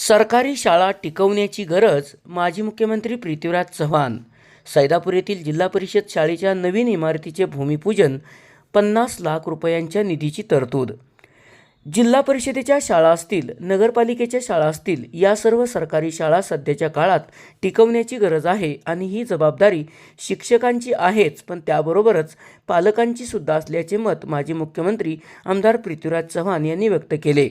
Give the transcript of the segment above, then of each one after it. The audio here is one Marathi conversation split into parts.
सरकारी शाळा टिकवण्याची गरज माजी मुख्यमंत्री पृथ्वीराज चव्हाण सैदापूर येथील जिल्हा परिषद शाळेच्या नवीन इमारतीचे भूमिपूजन पन्नास लाख रुपयांच्या निधीची तरतूद जिल्हा परिषदेच्या शाळा असतील नगरपालिकेच्या शाळा असतील या सर्व सरकारी शाळा सध्याच्या काळात टिकवण्याची गरज आहे आणि ही जबाबदारी शिक्षकांची आहेच पण त्याबरोबरच पालकांची सुद्धा असल्याचे मत माजी मुख्यमंत्री आमदार पृथ्वीराज चव्हाण यांनी व्यक्त केले.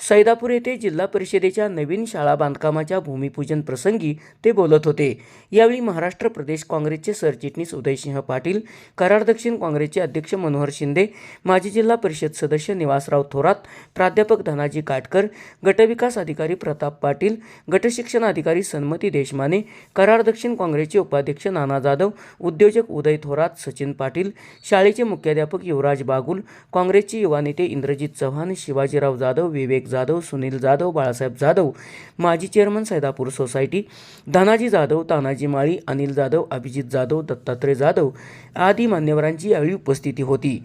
सैदापूर येथे जिल्हा परिषदेच्या नवीन शाळा बांधकामाच्या भूमिपूजन प्रसंगी ते बोलत होते. यावेळी महाराष्ट्र प्रदेश काँग्रेसचे सरचिटणीस उदयसिंह पाटील कराड दक्षिण काँग्रेसचे अध्यक्ष मनोहर शिंदे माजी जिल्हा परिषद सदस्य निवासराव थोरात प्राध्यापक धनाजी काटकर गटविकास अधिकारी प्रताप पाटील गटशिक्षण अधिकारी सन्मती देशमाने कराड दक्षिण काँग्रेसचे उपाध्यक्ष नाना जाधव उद्योजक उदय थोरात सचिन पाटील शाळेचे मुख्याध्यापक युवराज बागुल काँग्रेसचे युवा नेते इंद्रजित चव्हाण शिवाजीराव जाधव विवेक जाधव सुनील जाधव बाळासाहेब जाधव माजी चेअरमन सैदापूर सोसायटी धनाजी जाधव तानाजी माळी अनिल जाधव अभिजित जाधव दत्तात्रय जाधव आदी मान्यवरांची यावेळी उपस्थिती होती.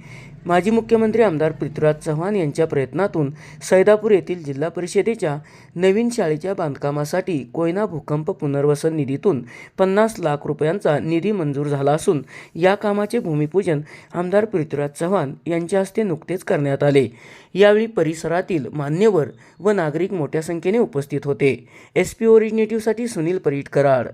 माजी मुख्यमंत्री आमदार पृथ्वीराज चव्हाण यांच्या प्रयत्न प्रयत्नातून सैदापूर येथील जिल्हा परिषदेच्या नवीन शाळेच्या बांधकामासाठी कोयना भूकंप पुनर्वसन निधीतून पन्नास लाख रुपयांचा निधी मंजूर झाला असून या कामाचे भूमिपूजन आमदार पृथ्वीराज चव्हाण यांच्या हस्ते नुकतेच करण्यात आले. यावेळी परिसरातील मान्यवर व नागरिक मोठ्या संख्येने उपस्थित होते. एस पी ओरिजिनेटिव्हसाठी सुनील परीट कराड.